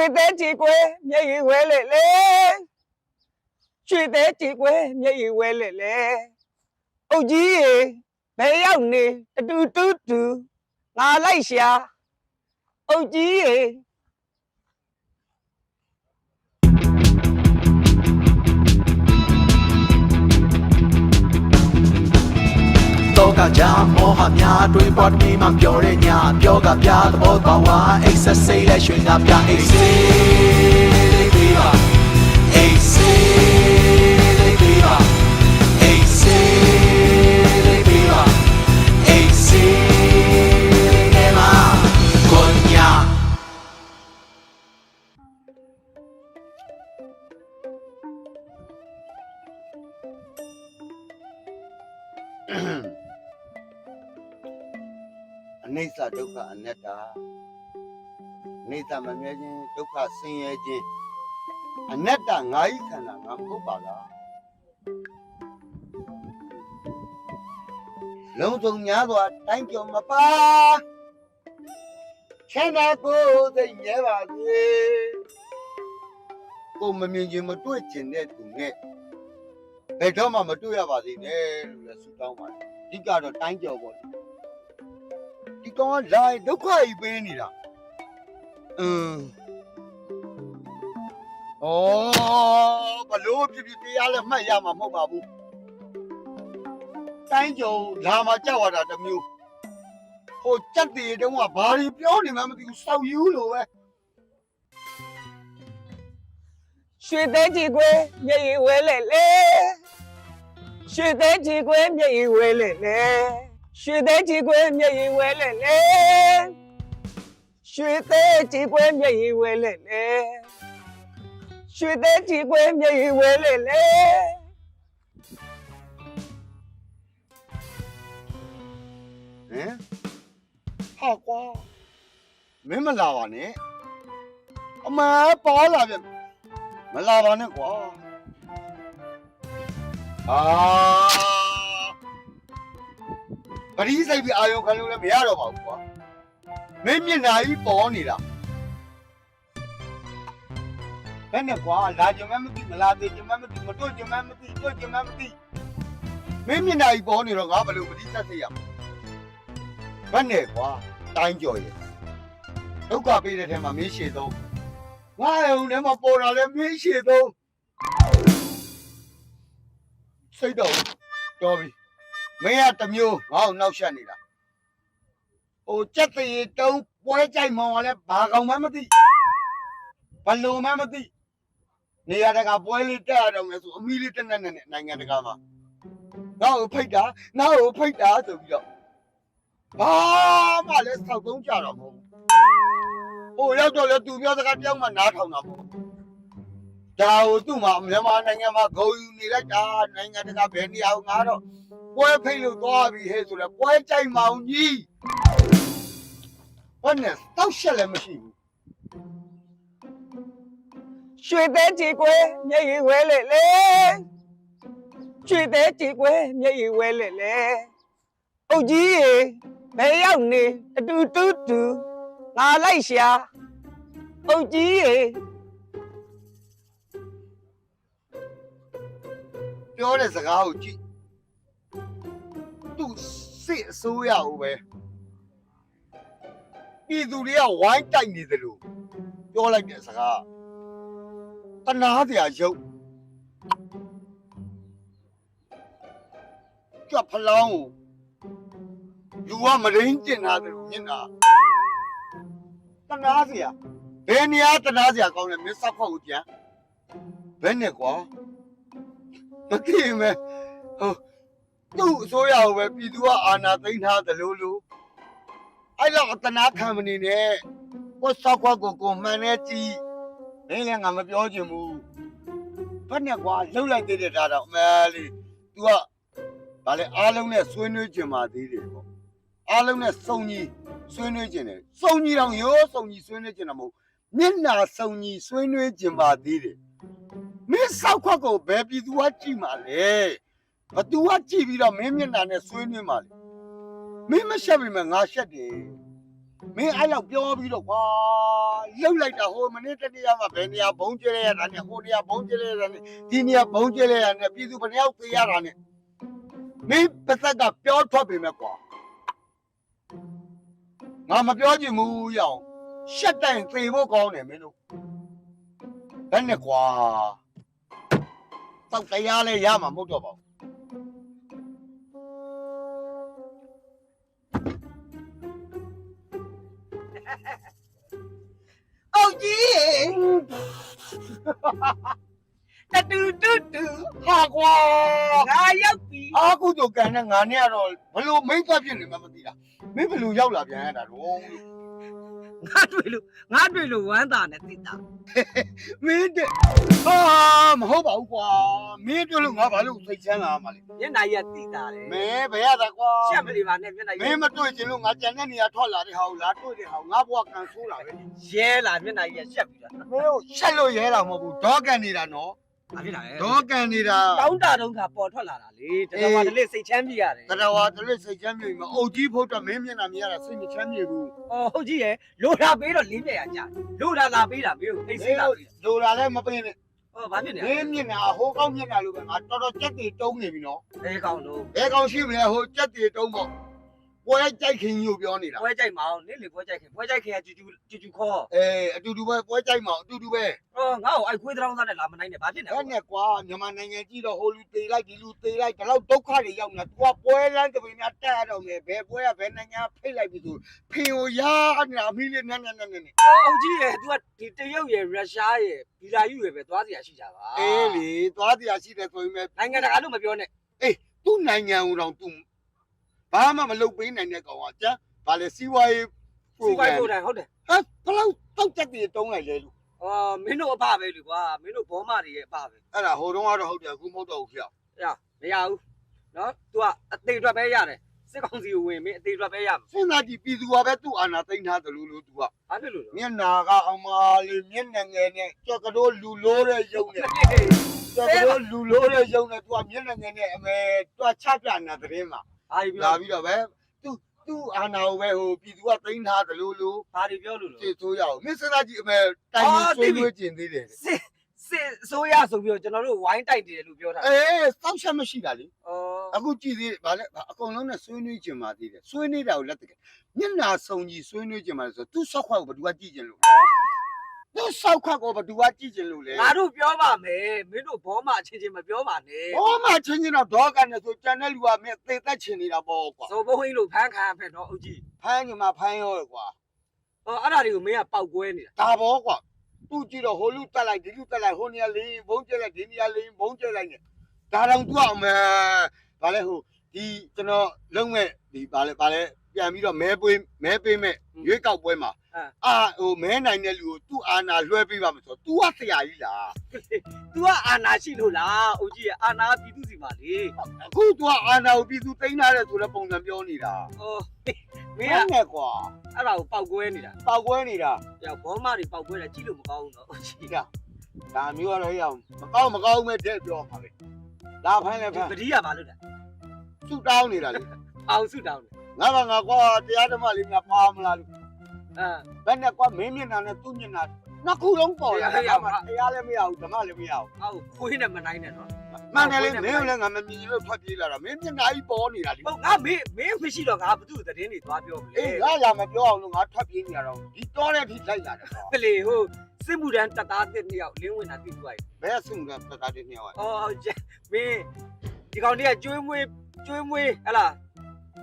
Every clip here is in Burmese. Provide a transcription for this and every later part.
ရွှေသေးကြည်ကွယ်မျက်ရည်ဝဲလေလေရွှေသေးကြည်ကွယ်မျက်ရည်ဝဲလေလေအုတ်ကြီးရေဘယ်ရောက်နေတူတူတူငါလိုက်ရှာအုတ်ကြီးရေ ကကြမောဟများတွေးပေါ်တမီမှပြောတဲ့ညပြောကပြသဘောပေါက်ဝါအိတ်ဆက်စိတ်လက်ရွှေငါပြအိတ်စေးလေးပေးပါအိတ်စေးလေးပေးပါအိတ်စေးလေးပေးပါအိတ်စေးလေးနဲ့မှာကိုညာအ နိစ္စဒုက္ခအနတ္တအနိစ္စမမြဲခြင်းဒုက္ခဆင်းရဲခြင်းအနတ္တငါးဤခန္ဓာငါမဟုတ်ပါလားလုံးစုံများစွာတိုင်းကျော်မပါချမ်းသာကိုယ်သိမြဲပါစေကိုမမြင်ခြင်းမတွေ့ခြင်းတဲ့သူနဲ့ဘယ်တော့မှမတွေ့ရပါစေနဲ့လို့လည်းဆုတောင်းပါတယ်အဓိကတော့တိုင်းကျော်ပေါ့ ဒီကောင်ကလာရင်ဒုက္ခကြီးပေးနေတာအင်းဩဘလို့ဖြစ်ဖြစ်တရားလည်းမှတ်ရမှာမဟုတ်ပါဘူးတိုင်းကြုံလာမှာကြောက်ရတာတစ်မျိုးဟိုကြက်တည်တုံးကဘာတွေပြောနေမှမသိဘူးစောက်ယူလို့ပဲရွှေသေးကြည်ကွယ်မျက်ရည်ဝဲလေလေရွှေသေးကြည်ကွယ်မျက်ရည်ဝဲလေလေ ရွှေသေးကြည်ကွယ်မျက်ရည်ဝဲလေလေရွှေသေးကြည်ကွယ်မျက်ရည်ဝဲလေလေရွှေသေးကြည်ကွယ်မျက်ရည်ဝဲလေလေဟမ်ဟာကွာမင်းမလာပါနဲ့အမပါလာပြန်မလာပါနဲ့ကွာအာ ပရိစိတ်ပြီးအာယုံခံလို့လည်းမရတော့ပါဘူးကွာမင်းမျက်နှာကြီးပေါ်နေတာဘယ်နဲ့ကွာလာကြမမသိမလာသေးကြမမသိမတွေ့ကြမမသိတွေ့ကြမမသိမင်းမျက်နှာကြီးပေါ်နေတော့ငါဘယ်လိုပရိသတ်သိရမလဲဘတ်နဲ့ကွာတိုင်းကြော်ရဲ့ဒုက္ခပေးတဲ့ထဲမှာမင်းရှည်ဆုံးငါရုံထဲမှာပေါ်တာလဲမင်းရှည်ဆုံးစိတ်တော့တော်ပြီ မင်းကတစ်မျိုးငါ့ကိုနောက်ဆက်နေတာဟိုကြက်တရေတုံးပွဲကြိုက်မောင်ကလည်းဘာကောင်မှမသိဘလုံးမှမသိနေရာတကာပွဲလေးတက်ရတော့မယ်ဆိုအမီလေးတက်နေနဲ့နိုင်ငံတကာမှာငါ့ကိုဖိတ်တာငါ့ကိုဖိတ်တာဆိုပြီးတော့ဘာမှလည်းစောက်သုံးကြတော့မဟုတ်ဘူး။ဟိုရောက်တော့လေသူပြောစကားပြောင်းမှနားထောင်တာပေါ့။ဒါဟိုသူ့မှာမြန်မာနိုင်ငံမှာဂုံယူနေလိုက်တာနိုင်ငံတကာဘယ်နေရာကိုငါတော့ ပွဲဖိတ်လို့သွားပြီဟဲ့ဆိုတော့ပွဲကြိုက်မအောင်ကြီး။ဘာနဲ့တောက်ရှက်လည်းမရှိဘူးရွှေသေးကြည်ကွယ်မျက်ရည်ဝဲလေလေရွှေသေးကြည်ကွယ်မျက်ရည်ဝဲလေလေအုတ်ကြီးရေဘယ်ရောက်နေတူတူတူငါလိုက်ရှာအုတ်ကြီးရေ။ပြောတဲ့စကားကိုကြည့်။ သူစစ်အစိုးရကိုပဲပြည်သူတွေကဝိုင်းတိုက်နေတယ်လို့ပြောလိုက်တဲ့စကားတနာစရာရုပ်ကြွဖလောင်းကိုလူကမရင်းကျင်တာတယ်လို့မြင်တာတနာစရာဘယ်နေရာတနာစရာကောင်းလဲမင်းစောက်ဖောက်ကိုပြန်ဘယ်နဲ့ကွာမသိရင်မဲဟို သူ့အစိုးရကိုပဲပြည်သူကအာဏာသိမ်းထားတယ်လို့လို့အဲ့တော့တနာခံမနေနဲ့ကိုစောက်ခွက်ကိုကိုမှန်နေကြည့်မင်းလည်းငါမပြောချင်ဘူးဘယ်နဲ့ကွာလှုပ်လိုက်သေးတယ်ဒါတော့အမဲလေး तू ကဗာလေအားလုံးနဲ့ဆွေးနွေးကြင်ပါသေးတယ်ပေါ့အားလုံးနဲ့စုံညီဆွေးနွေးကြင်တယ်စုံညီတော့ရိုးစုံညီဆွေးနွေးကြင်တာမဟုတ်မျက်နာစုံညီဆွေးနွေးကြင်ပါသေးတယ်မင်းစောက်ခွက်ကိုဘယ်ပြည်သူကကြည့်မှာလဲ ဘသူကကြည့်ပြီးတော့မင်းမျက်နာနဲ့ဆွေးနွေးမှာလဲမင်းမရှက်ပြီမငါရှက်တယ်မင်းအဲ့လောက်ပြောပြီးတော့ကွာလှုပ်လိုက်တာဟိုမနေ့တနေ့ကမှဘယ်နေရာဘုံကျဲလဲရတာနဲ့ဟိုနေရာဘုံကျဲလဲရတာနဲ့ဒီနေရာဘုံကျဲလဲရတာနဲ့ပြည်သူဘယ်နှယောက်သေးရတာနဲ့မင်းပါသက်ကပြောထွက်ပြီမဲ့ကွာငါမပြောချင်ဘူးရအောင်ရှက်တိုင်သေဖို့ကောင်းတယ်မင်းတို့ဘယ်နဲ့ကွာတောက်တရားလဲရမှာမဟုတ်တော့ပါဘူး အုတ်ကြီးတတူတူတူဟာကွာငါရောက်ပြီအာကုသိုလ်ကံနဲ့ငါနဲ့ကတော့ဘလို့မိတ်ကပ်ဖြစ်နေမှမသိတာမင်းဘလို့ရောက်လာပြန်ရတာတော့ ငါတွေ့လို့ငါတွေ့လို့ဝမ်းသာနဲ့သိတာမင်းတဲ့ဟာမဟုတ်ပါဘူးကွာမင်းပြောလို့ငါဘာလို့စိတ်ချမ်းလာမှာလဲမျက်နှာရက်သိတာလေမင်းဘယ်ရတာကွာရှက်မလီပါနဲ့မျက်နှာမရက်င်းမတွေ့ချင်လို့ငါကြံတဲ့နေရာထွက်လာတဲ့ဟာကိုလာတွေ့တဲ့ဟာကိုငါဘွားကန်ဆိုးလာပဲမင်းရဲလာမျက်နှာရက်ရှက်ပြီလားတို့ရှက်လို့ရဲတာမဟုတ်ဘူးဒေါကန်နေတာနော် ဘာဖြစ်လာလဲဒေါကန်နေတာတောင်းတာတုံးကပေါ်ထွက်လာတာလေတတော်ပါတလေးစိတ်ချမ်းမြေရတယ်တရဝါတလေးစိတ်ချမ်းမြေမှာအုတ်ကြီးဖို့တော့မင်းမျက်နှာမြင်ရတာစိတ်မချမ်းမြေဘူးအော်ဟုတ်ကြီးရဲ့လိုတာပေးတော့လင်းပြရကြလိုတာလာပေးတာမင်းကိုအိတ်စိလာပေးတာလိုလာလဲမပင်းနဲ့အော်ဘာဖြစ်နေမင်းမျက်နှာဟိုကောင်းမျက်နှာလိုပဲငါတော်တော်ကြက်တွေတုံးနေပြီနော်လဲကောင်းလို့ဘယ်ကောင်ရှိမလဲဟိုကြက်တွေတုံးပေါ့ ပွဲကြိုက်ခင်ကြီးကိုပြောနေတာ ပွဲကြိုက်မအောင်နေလေပွဲကြိုက်ခင်ပွဲကြိုက်ခင်ကကျူကျူကျူကျူခေါ် အေးအတူတူပဲပွဲကြိုက်မအောင်အတူတူပဲ အော်ငါ့ကိုအိုက်ခွေးတောင်းသားနဲ့လာမနိုင်နဲ့ဘာဖြစ်နေ အဲ့နဲ့ကွာမြန်မာနိုင်ငံကြည့်တော့ဟိုလူသေးလိုက်ဒီလူသေးလိုက်ဒီလောက်ဒုက္ခတွေရောက်နေတာ तू ကပွဲလန်းတပင်းများတက်ရတော့မယ်ဘယ်ပွဲကဘယ်နိုင်ငံဖိတ်လိုက်ပြီဆိုဖင်ကိုရနေတာအမီးလေးနက်နက်နက်နက်နဲ့ အော်ဟုတ်ကြီးရဲ့ तू ကဒီတရုတ်ရဲ့ရုရှားရဲ့ဘီလာယူရဲ့ပဲသွားစီရရှိကြပါ အေးလေသွားတရားရှိတယ်ဆိုရင်ပဲ နိုင်ငံတကာလို့မပြောနဲ့ သူ့နိုင်ငံဦးတော့ तू ဘာမှမလုပ်ပေးနိုင်တဲ့ကောင်ကကြမ်းဘာလဲစီဝါရေးပရိုစီဂရမ်ပိုတိုင်ဟုတ်တယ်ဟမ်ဘလောက်တောက်တက်တည်တုံးလိုက်လဲလို့အော်မင်းတို့အဖပဲလူကွာမင်းတို့ဘောမတွေရဲ့အဖပဲအဲ့ဒါဟိုတုန်းကတော့ဟုတ်တယ်အခုမဟုတ်တော့ဘူးဖျောက်အဲ့ဒါမရဘူးနော် तू ကအသေးအတွက်ပဲရတယ်စစ်ကောင်စီကိုဝင်မင်းအသေးအတွက်ပဲရမယ်စဉ်းစားကြည့်ပြည်သူကပဲသူ့အာဏာသိမ်းထားတယ်လို့လို့သူကဘာဖြစ်လို့လဲမျက်နာကအမာလေးမျက်နှာငယ်နဲ့ကြက်ကတော်လူလို့တဲ့ရုပ်နဲ့ ကျွန်တော်တို့လူလို့တဲ့ရုံနဲ့သူကမျက်နှာငယ်နဲ့အမေသူကချပြနေတဲ့သတင်းမှာ ဘာတွေပြောလာပြီးတော့ပဲသူသူ့အာဏာကိုပဲဟိုပြည်သူကသိမ်းထားတယ်လို့လို့ဘာတွေပြောလို့လဲစစ်ဆိုးရအောင်မင်းစဉ်းစားကြည့်အမေတိုင်ရင်ဆွေးနွေးကျင်သေးတယ်စစ်စစ်အစိုးရဆိုပြီးတော့ကျွန်တော်တို့ဝိုင်းတိုက်တယ်လို့ပြောတာအေးစောက်ချက်မရှိတာလေအော်အခုကြည့်သေးတယ်ဗာလဲအကုန်လုံးနဲ့ဆွေးနွေးကျင်ပါသေးတယ်ဆွေးနွေးတာကိုလက်တကယ်မျက်နာစုံကြီးဆွေးနွေးကျင်ပါလေဆိုသူ့ဆောက်ခွက်ကိုဘယ်သူကကြည့်ကျင်လို့ သူ့ဆောက်ခွက်ကိုဘယ်သူကကြည့်ကျင်လို့လဲငါတို့ပြောပါမယ်မင်းတို့ဘောမအချင်းချင်းမပြောပါနဲ့ဘောမှချင်းချင်းတော့ဒေါကန်နဲ့ဆိုကြံတဲ့လူကမင်းသေသက်ချင်နေတာပေါ့ကွာဇော်ဘုံဟင်းလို့ဖမ်းခံရဖက်တော့အုတ်ကြီးဖမ်းညီမဖမ်းရောကွာအော်အဲ့ဒါတွေကိုမင်းကပောက်ကွဲနေတာဒါဘောကွာသူ့ကြည့်တော့ဟိုလူတက်လိုက်ဒီလူတက်လိုက်ဟိုနေရာလေးဘုံကျဲလိုက်ဒီနေရာလေးဘုံကျဲလိုက်နေဒါတော့သူ့အောင်မယ်ဗာလဲဟိုဒီကျွန်တော်လုံးမဲ့ဒီဗာလဲဗာလဲပြန်ပြီးတော့မဲပွေးမဲပေးမဲ့ရွေးကောက်ပွဲမှာ အာဟိုမဲနိုင်တဲ့လူကိုသူ့အာဏာလွှဲပေးပါမယ်ဆိုတော့ तू ကဆရာကြီးလား ။ तू ကအာနာရှိလို့လားအုတ်ကြီးကအာနာပြည်သူစီမှာလေ အခု तू ကအာဏာကိုပြည်သူသိမ်းထားတယ်ဆိုတဲ့ပုံစံပြောနေတာ ။အော်မ မ င်း င်း က နဲ့ကွာ အဲ့ဒါကိုပောက်ကွဲနေတာ ပောက်ကွဲနေတာ ။ကြောက်ဘောမတွေပောက်ကွဲတာကြည့်လို့မကောင်းဘူးနော်အုတ်ကြီး ဒီကဒါမျိုးကတော့ရအောင်မကောင်းမကောင်းမဲ့တဲ့ပြောပါလေလာဖမ်းလဲဖမ်း ပတိကဘာလို့လဲ သူ့တောင်းနေတာလေ ။အောင်စုတောင်းတယ် ငါကငါကွာတရားဓမ္မလေးများပါမလားလို့ ။ အဲဘယ်နဲ့ကွာမင်းမျက်နှာနဲ့သူ့မျက်နှာနှစ်ခုလုံးပေါ်လာတယ်တရားလည်းမရဘူးဓမ္မလည်းမရဘူးအောက်ခွေးနဲ့မနိုင်နဲ့နော်မှန်တယ်လေမင်းလည်းငါမမြင်လို့ထွက်ပြေးလာတာမင်းမျက်နှာကြီးပေါ်နေတာလေ။ဟုတ်ငါမင်းမင်းမရှိတော့ငါဘသူ့သတင်းတွေသွားပြောမလဲအေးငါလာမပြောအောင်လို့ငါထွက်ပြေးနေရတော့ဒီတော့တဲ့အထိလိုက်လာတယ်ကွာ။ကလေးဟိုစစ်မှုတန်းတပ်သားတစ်နှစ်ယောက်လင်းဝင်တာသိသွားပြီဘယ်အဆုံကပကားတဲ့နေရာ။အော်မင်းဒီကောင်တည်းကကျွေးမွေးကျွေးမွေးဟလာ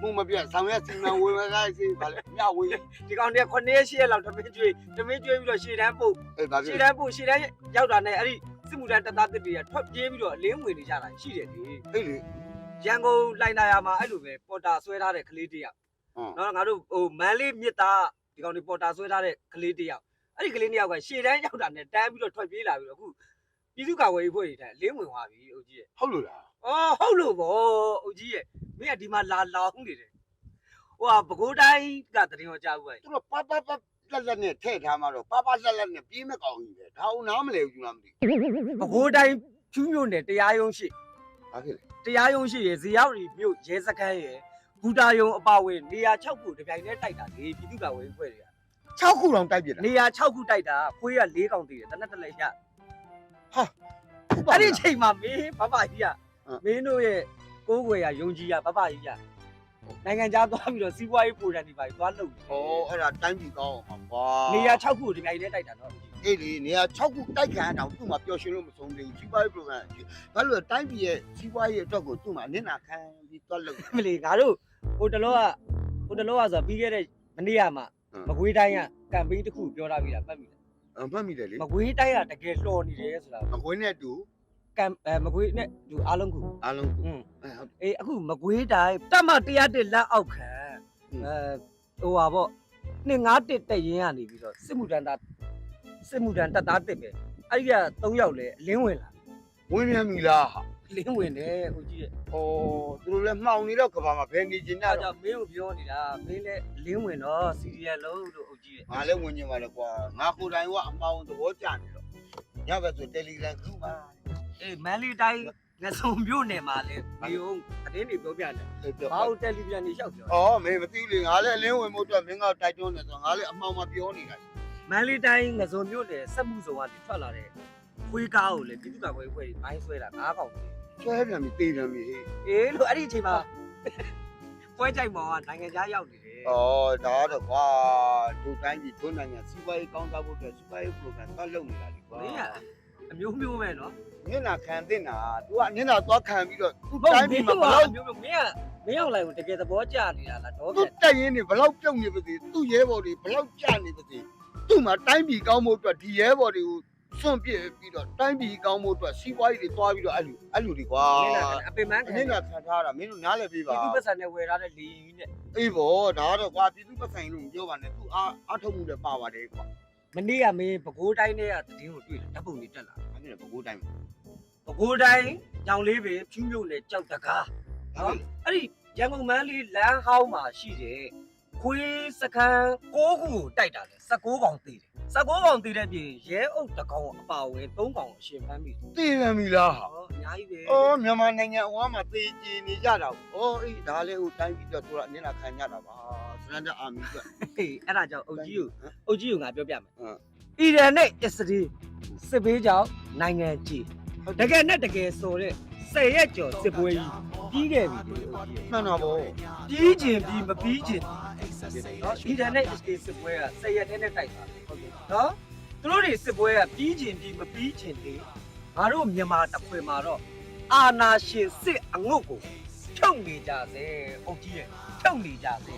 မှုမပြတ်ဆောင်ရစီမံဝေမကားစီဗာလေမြဝေးဒီကောင်တည်းက9ရက်10ရက်လောက်တမင်းကျွေးတမင်းကျွေးပြီးတော့ရှေ့တန်းပုတ်အေးဗာပြရှေ့တန်းပို့ရှေ့တန်းရောက်တာနဲ့အဲ့ဒီစစ်မှုတန်းတပ်သားတစ်တွေကထွက်ပြေးပြီးတော့အလင်းဝင်နေကြတာရှိတယ်လေအေးလေရန်ကုန်လိုင်နာယာမှာအဲ့လိုပဲပေါ်တာဆွဲထားတဲ့ကလေးတစ်ယောက်ဟုတ်နော်ငါတို့ဟိုမန်းလေးမြစ်သားဒီကောင်တွေပေါ်တာဆွဲထားတဲ့ကလေးတစ်ယောက်အဲ့ဒီကလေးတစ်ယောက်ကရှေ့တန်းရောက်တာနဲ့တန်းပြီးတော့ထွက်ပြေးလာပြီးတော့အခုပြည်သူ့ကာကွယ်ရေးဖွဲ့တွေတဲ့အလင်းဝင်သွားပြီအုတ်ကြီးရဲ့ဟုတ်လို့လား အော်ဟုတ်လို့ဗောအုတ်ကြီးရဲ့မင်းကဒီမှာလာလောင်းနေတယ်ဟိုဟာပဲခူးတိုင်းကတရင်ရောကြားဘူးပဲသူတို့ပပပလက်လက်နဲ့ထည့်ထားမှတော့ပပလက်လက်နဲ့ပြေးမဲ့ကောင်ကြီးပဲဒါအောင်နားမလဲဘူးလားမသိပဲခူးတိုင်းဖြူးမြို့နယ်တရားရုံးရှိဘာဖြစ်လဲတရားရုံးရှိရယ်ဇေယောက်ရီမြို့ရဲစခန်းရယ်ဘူတာယုံအပါအဝင်နေရာ6ခုတပြိုင်တည်းတိုက်တာလေပြည်သူ့ကာကွယ်ရေးဖွဲ့တွေက6ခုတောင်တိုက်ပြစ်တာနေရာ6ခုတိုက်တာခွေးက4កောင်သေးတယ်တနက်တစ်လက်ရဟုတ်ပါအဲ့ဒီလားချိန်မှာမင်းဘဘကြီးကဟ မ်မင်းတို့ရဲ့ကိုးကွယ်ရယုံကြည်ရဘဘကြီးကနိုင်ငံခြားသွားပြီးတော့စီးပွားရေးပုံစံတွေပါသွားလုပ်တယ်ဩအဲ့ဒါတိုင်းပြည်ကောင်းအောင်ပါကွာနေရာ6ခုကိုဒီမြိုင်လေးတိုက်တာနော်အေးလေနေရာ6ခုတိုက်ခံအောင်သူ့မှာပျော်ရွှင်လို့မဆုံးသေးဘူးစီးပွားရေး program ကြီးဘာလို့လဲတိုင်းပြည်ရဲ့စီးပွားရေးအတွက်ကိုသူ့မှာအနစ်နာခံပြီးတွက်လို့မလီငါတို့ဟိုတလောကဟိုတလောကဆိုပြီးခဲ့တဲ့မနေ့ကမှဟမ်မကွေးတိုင်းကကမ်ပိန်းတစ်ခုပြောထားပြီလားပတ်ပြီလားအမှတ်မိတယ်လေမကွေးတိုင်းကတကယ်လှော်နေတယ်ဆိုတာမကွေးနဲ့တူ ကံအဲမကွေးနဲ့သူအားလုံးကူအားလုံးကိုအဲဟုတ်အေးအခုမကွေးတိုင်းတမ101လက်အောက်ခံအဲဟိုပါပေါ့251တက်ရင်ကနေပြီးတော့စစ်မှုတန်းသားစစ်မှုတန်းတက်သားတက်ပဲအဲ့ဒီက3ယောက်လဲအလင်းဝင်လာဝင်ပြန်ပြီလားဟာအလင်းဝင်တယ်ဟိုကြီးရဲ့ဩသူတို့လည်းမှောင်နေတော့ကဘာမှာဘယ်နေကျင်တာအဲ့ဒါတော့ကြောင့်မင်းကိုပြောနေတာမင်းလည်းအလင်းဝင်တော့စီရီယယ်လုံးလို့ဟိုကြီးရဲ့ငါလည်းဝင်ကျင်ပါလေကွာငါကိုယ်တိုင်ကအမှောင်သဘောကျနေတော့ညဘက်ဆို Telegram group မှာ အေးမန်လီတိုင်းငစုံမြို့နယ်မှာလဲဒီုံအတင်းတွေပြောပြတယ်အဲ့တော့ဘာလို့တယ်လီဗီယံတွေလျှောက်ပြောအော်မင်းမသိဘူးလေငါလည်းအလင်းဝင်မှုအတွက်မင်းကတိုက်တွန်းနေဆိုငါလည်းအမှောင်မှာပြောနေတာမန်လီတိုင်းငစုံမြို့နယ်စက်မှုဆောင်ကနေထွက်လာတဲ့ခွေးကားကိုလေပြည်သူ့ကာကွယ်ရေးအဖွဲ့တွေဘိုင်းဆွဲတာငါးကောင်ဆွဲပြန်ပြီတေးပြန်ပြီဟေးအေးလို့အဲ့ဒီအချိန်မှာပွဲကြိုက်မောင်ကနိုင်ငံခြားရောက်နေတယ်ဩဒါတော့ကွာဒုတိုင်းကြီးဒုနိုင်ငံစီးပွားရေးကောင်းစားဖို့အတွက်စီးပွားရေး program သွားလုပ်နေတာလေကွာ မင်းကအမျိုးမျိုးပဲနော်မျက်နှာခံတင်တာ तू ကမျက်နှာသွားခံပြီးတော့သူ့ဟုတ်တိုင်းမပြည်င်းမှာကဘလောက်မျိုးမျိုးမင်းကမင်းအောင်လိုက်ကိုတကယ်သဘောကျနေတာလားတော့သူပြတက်ရင်နေဘလောက်ပြုတ်နေပါစေသူ့ရဲဘော်တွေဘလောက်ကြနေပါစေသူ့မှာတိုင်းပြည်ကောင်းဖို့အတွက်ဒီရဲဘော်တွေကိုစွန့်ပစ်ပြီးတော့တိုင်းပြည်ကောင်းဖို့အတွက်စီးပွားရေးတွေသွားပြီးတော့အဲ့လိုအဲ့လိုတွေကွာမင်းကအပင်မန်းအခံနစ်ကခံထားတာမင်းတို့နားလည်ပေးပါပြည်သူ့ပတ်စံနဲ့ဝယ်ထားတဲ့လီကြီးနဲ့အေးဘောဒါတော့ကွာပြည်သူပတ်ဆိုင်လို့မပြောပါနဲ့သူအားအထုတ်မှုလည်းပါပါတယ်ကွာမနေ့ကမင်းပဲခူးတိုင်းနဲ့ကတည်င်းကိုတွေ့တယ်ဓာတ်ပုံတွေတက်လာ အဲ့ဒါပဲကိုတိုင်း ပဲခူးတိုင်းကြောင်လေးပင်ဖြူးမြို့နယ်ကြောက်တကား ဟုတ် အဲ့ဒီရန်ကုန်မန်းလေးလမ်းဟောင်းမှာရှိတယ်ခွေးစခန်း6ခုကိုတိုက်တာလေ16កောင်သေးတယ်16កောင်သေးတဲ့ပြင်ရဲအုပ်တစ်ကောင်အပါဝင်3កောင်အရှင်ဖမ်းပြီ သိပြန်ပြီလားဟာ ဟောအများကြီးပဲ အော်မြန်မာနိုင်ငံအဝမ်းမှာသေကြည်နေကြတာ။အော်အေးဒါလည်းဟိုတိုင်းပြည်တော့သူကအနစ်နာခံကြတာပါ။စရန်ဒအာမီက ဟေးအဲ့ဒါကြောင့်အုတ်ကြီးကိုအုတ်ကြီးကိုငါပြောပြမယ် ဟမ် အီရန်နဲ့အစ္စရေးစစ်ဘေးကြောင့်နိုင်ငံကြီးတကယ်နဲ့တကယ်ဆိုတဲ့ဆယ်ရက်ကျော်စစ်ပွဲကြီးပြီးခဲ့ပြီလေအုတ်ကြီးမှန်တော့ဗောပြီးကျင်ပြီးမပြီးကျင်နော်အီရန်နဲ့အစ္စရေးစစ်ပွဲကဆယ်ရက်တည်းနဲ့တိုက်တာဟုတ်ကဲ့နော်သူတို့တွေစစ်ပွဲကပြီးကျင်ပြီးမပြီးကျင်လေငါတို့မြန်မာတစ်ခွေမှာတော့အာနာရှင်စစ်အငုတ်ကိုဖြုတ်နေကြစေအုတ်ကြီးရဲ့ဖြုတ်နေကြစေ